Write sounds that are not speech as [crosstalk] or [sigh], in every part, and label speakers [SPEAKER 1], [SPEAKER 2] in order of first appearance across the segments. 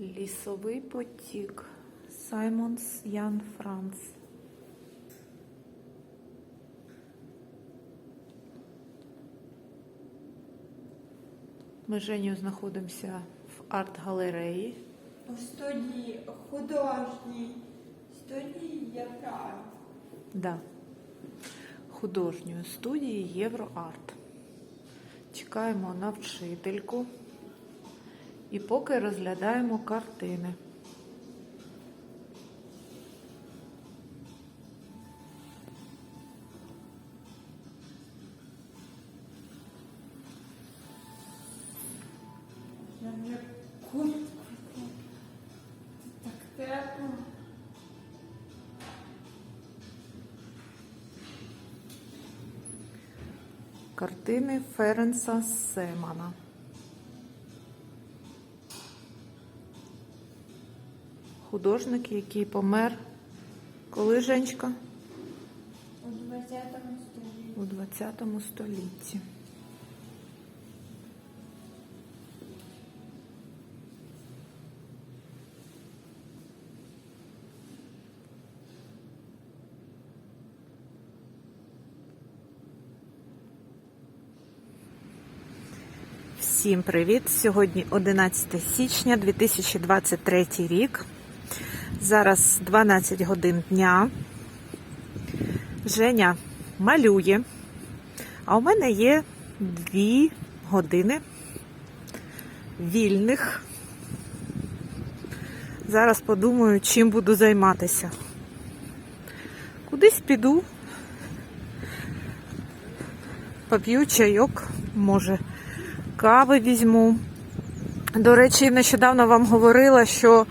[SPEAKER 1] Лісовий потік. Саймонс Ян Франц. Ми з Женю знаходимося в арт-галереї.
[SPEAKER 2] У студії художній студії Євроарт.
[SPEAKER 1] Да. Художньої студії Євроарт. Чекаємо на вчительку. І поки розглядаємо картини. Картини Ференса Семана. Художник, який помер. Коли Женечка?
[SPEAKER 2] У 20 столітті.
[SPEAKER 1] У 20 столітті. Всім привіт! Сьогодні 11 січня 2023 рік. Зараз 12 годин дня. Женя малює. А у мене є дві години вільних. Зараз подумаю, чим буду займатися. Кудись піду, поп'ю чайок, може, кави візьму. До речі, нещодавно вам говорила, що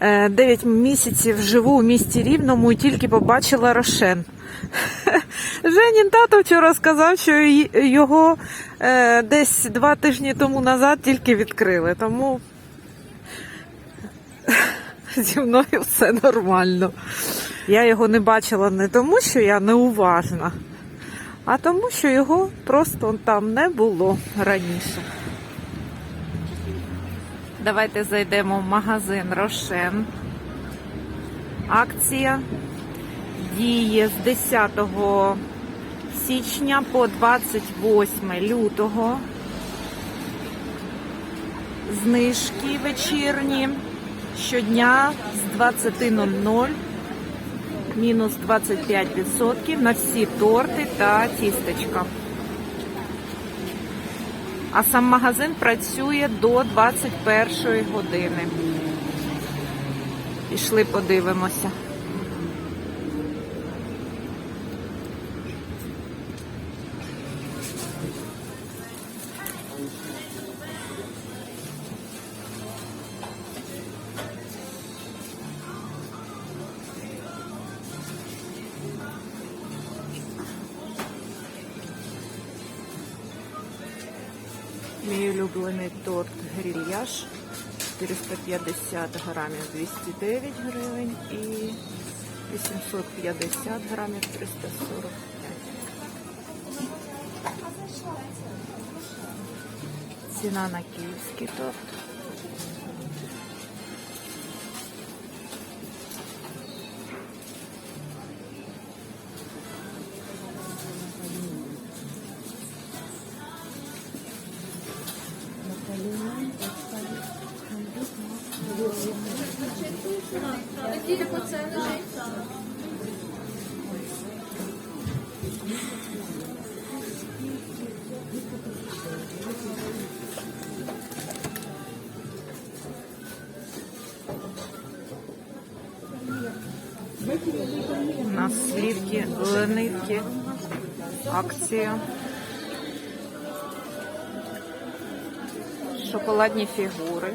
[SPEAKER 1] е, 9 місяців живу у місті Рівному і тільки побачила Рошен. [laughs] Женін тато вчора сказав, що його е, десь два тижні тому назад тільки відкрили. Тому [laughs] зі мною все нормально. Я його не бачила не тому, що я неуважна, а тому, що його просто там не було раніше. Давайте зайдемо в магазин Рошен. Акція діє з 10 січня по 28 лютого. Знижки вечірні щодня з 20.00 мінус 25% на всі торти та тістечка. А сам магазин працює до 21 години. Пішли подивимося. 450 грамів 209 гривень і 850 грамів 345. Ціна на київський торт. Нас слівки, ленивки, акція. Шоколадні фігури.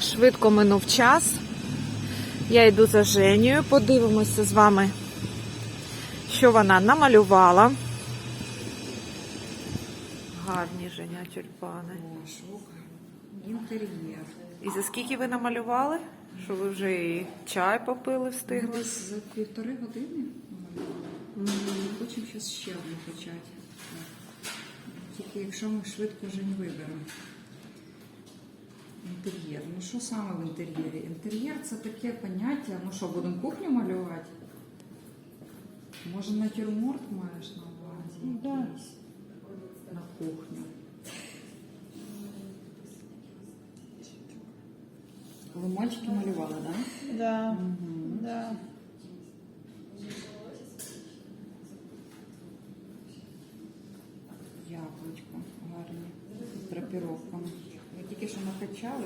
[SPEAKER 1] Швидко минув час. Я йду за Женєю, подивимося з вами, що вона намалювала. Гарні Женя тюльпани.
[SPEAKER 3] Інтер'єр.
[SPEAKER 1] І за скільки ви намалювали? Що ви вже і чай попили встигли?
[SPEAKER 3] За півтори години. Хочемо зараз ще одну почати. Тільки якщо ми швидко вже не виберемо. Інтер'єр. Ну що саме в інтер'єрі? Інтер'єр це таке поняття. Ну що, будемо кухню малювати? Може натюрморт маєш на увазі?
[SPEAKER 2] Да.
[SPEAKER 3] якийсь? На кухню. Ви мальчики малювали, так? Да?
[SPEAKER 2] Да.
[SPEAKER 3] Мгм.
[SPEAKER 2] Да.
[SPEAKER 3] Яблучко гарні. З драпіровками. Тільки що накачали?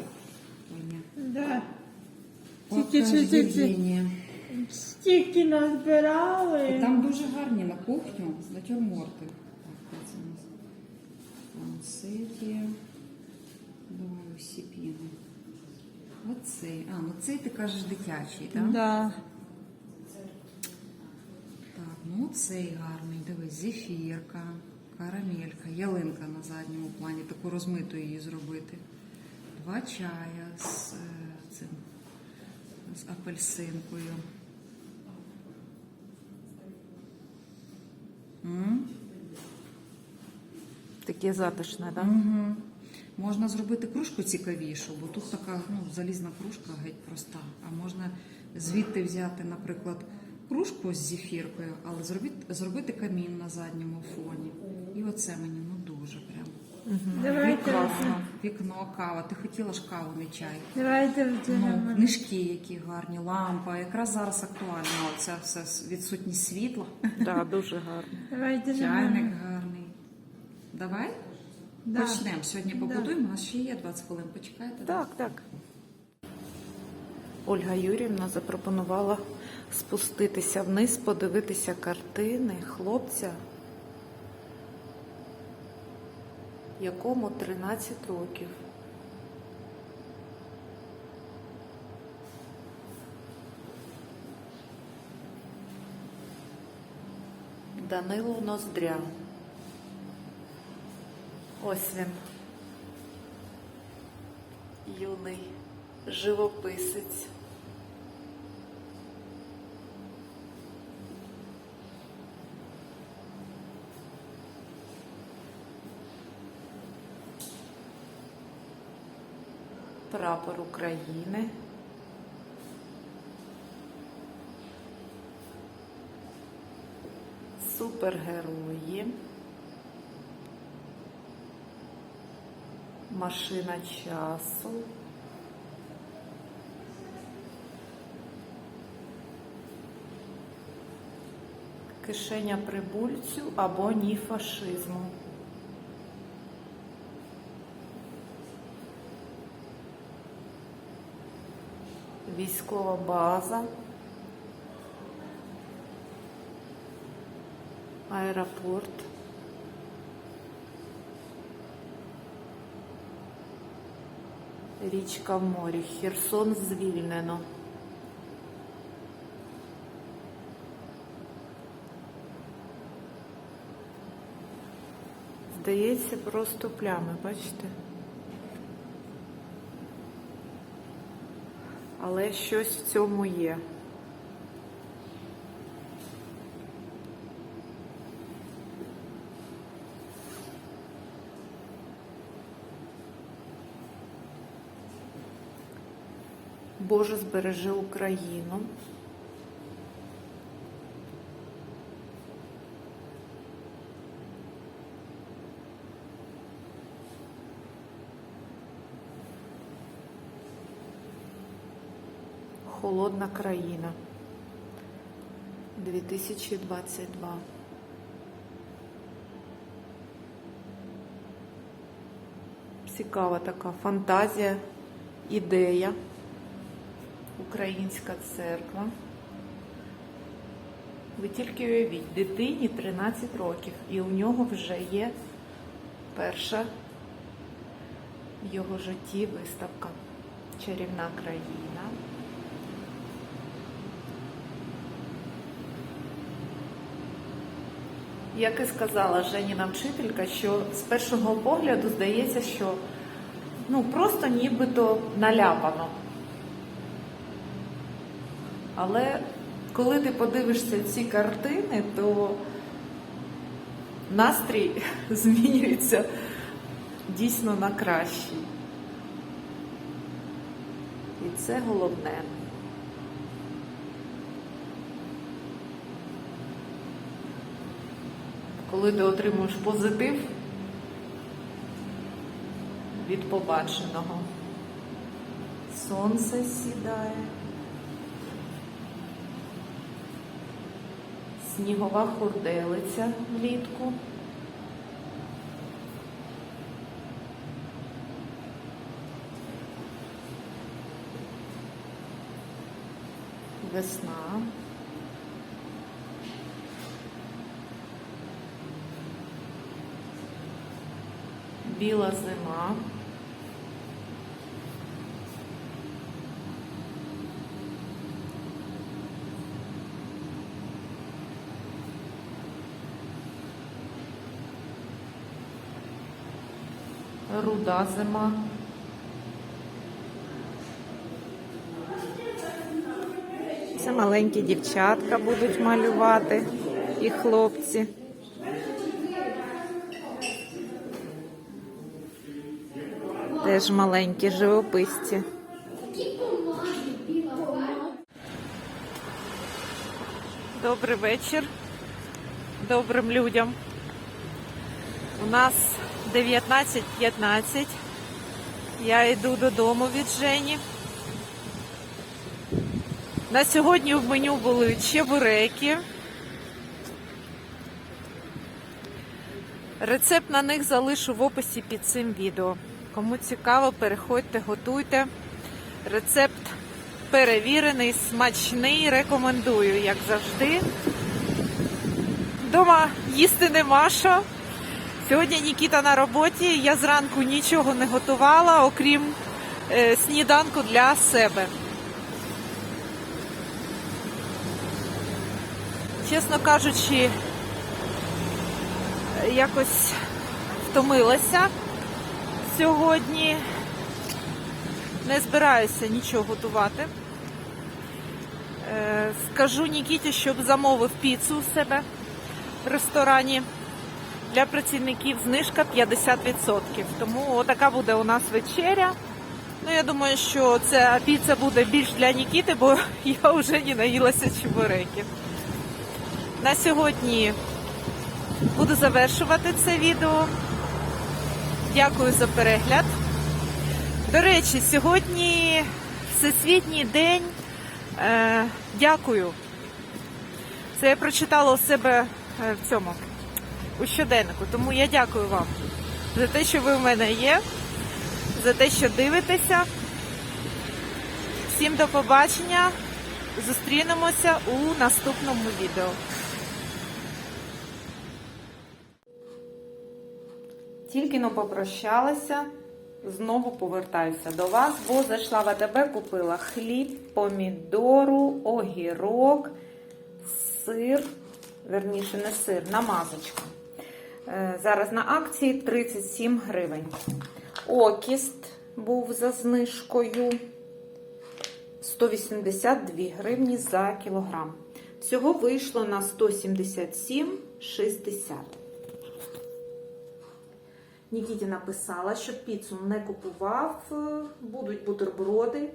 [SPEAKER 2] Да. Тільки що це- це-
[SPEAKER 3] Євгенія.
[SPEAKER 2] Стільки назбирали.
[SPEAKER 3] Там дуже гарні на кухню натюрморти. Так, де це у нас? Лансеті. Давай усі піни. Оцей. А, ну цей ти кажеш дитячий, так?
[SPEAKER 2] Да.
[SPEAKER 3] Так, ну цей гарний, дивись, зефірка, карамелька, ялинка на задньому плані, таку розмиту її зробити. Два чая з, е, цим, з апельсинкою. М?
[SPEAKER 1] Таке затишне, так?
[SPEAKER 3] Угу. Можна зробити кружку цікавішу, бо тут така ну, залізна кружка геть проста. А можна звідти взяти, наприклад, кружку з зефіркою, але зробити, зробити камін на задньому фоні. І оце мені прям.
[SPEAKER 2] Давайте,
[SPEAKER 1] Класно.
[SPEAKER 3] Вікно, кава. Ти хотіла ж каву, не чай.
[SPEAKER 2] давайте
[SPEAKER 3] Ну,
[SPEAKER 2] вдягнемо.
[SPEAKER 3] книжки, які гарні, лампа. Якраз зараз актуально оця все відсутність світла.
[SPEAKER 1] Да, дуже гарно.
[SPEAKER 2] Давайте
[SPEAKER 3] Чайник гарний. Давай
[SPEAKER 2] Да.
[SPEAKER 3] почнемо. Сьогодні побудуємо. У нас ще є 20 хвилин. Почекайте.
[SPEAKER 1] Так, так. Ольга Юрівна запропонувала спуститися вниз, подивитися картини хлопця, якому 13 років. Данило Ноздря. Ось він. Юний живописець. Прапор України. Супергерої. Машина часу. Кишеня прибульцю або ні фашизму. Військова база. Аеропорт. Річка в морі. Херсон звільнено. Здається, просто плями, бачите? Але щось в цьому є. Боже, збережи Україну. Холодна країна. 2022. Цікава така фантазія, ідея. Українська церква. Ви тільки уявіть, дитині 13 років, і у нього вже є перша в його житті виставка Чарівна країна. Як і сказала Женіна вчителька, що з першого погляду здається, що ну просто нібито наляпано. Але коли ти подивишся ці картини, то настрій [laughs] змінюється дійсно на кращий. І це головне. Коли ти отримуєш позитив від побаченого, сонце сідає. Снігова хурделиця влітку. Весна. Біла зима. Руда зима. Це маленькі дівчатка будуть малювати і хлопці. Теж маленькі живописці. Добрий вечір добрим людям. У нас 19.15. Я йду додому від Жені. На сьогодні в меню були чебуреки. Рецепт на них залишу в описі під цим відео. Кому цікаво, переходьте, готуйте. Рецепт перевірений, смачний, рекомендую, як завжди. Дома їсти нема що. Сьогодні Нікіта на роботі. Я зранку нічого не готувала, окрім е, сніданку для себе. Чесно кажучи, якось втомилася сьогодні. Не збираюся нічого готувати. Е, Скажу Нікіті, щоб замовив піцу у себе в ресторані. Для працівників знижка 50%. Тому отака буде у нас вечеря. Ну, я думаю, що ця піца буде більш для Нікіти, бо [laughs] я вже не наїлася чебуреків. На сьогодні буду завершувати це відео. Дякую за перегляд. До речі, сьогодні Всесвітній день. Е, дякую. Це я прочитала у себе е, в цьому у щоденнику. Тому я дякую вам за те, що ви в мене є, за те, що дивитеся. Всім до побачення. Зустрінемося у наступному відео. Тільки но попрощалася, знову повертаюся до вас, бо зайшла в АТБ, купила хліб, помідору, огірок, сир, верніше не сир, намазочка. Е, Зараз на акції 37 гривень. Окіст був за знижкою 182 гривні за кілограм. Всього вийшло на 177,60. Нікіті написала, що піцу не купував, е, будуть бутерброди.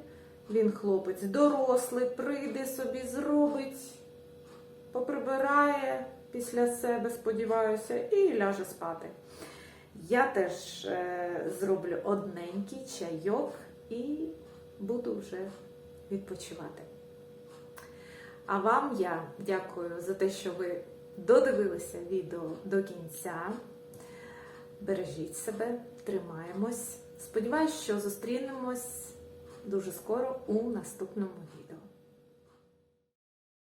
[SPEAKER 1] Він хлопець дорослий, прийде собі, зробить, поприбирає після себе, сподіваюся, і ляже спати. Я теж е, зроблю одненький чайок і буду вже відпочивати. А вам я дякую за те, що ви додивилися відео до кінця. Бережіть себе, тримаємось. Сподіваюсь, що зустрінемось дуже скоро у наступному відео.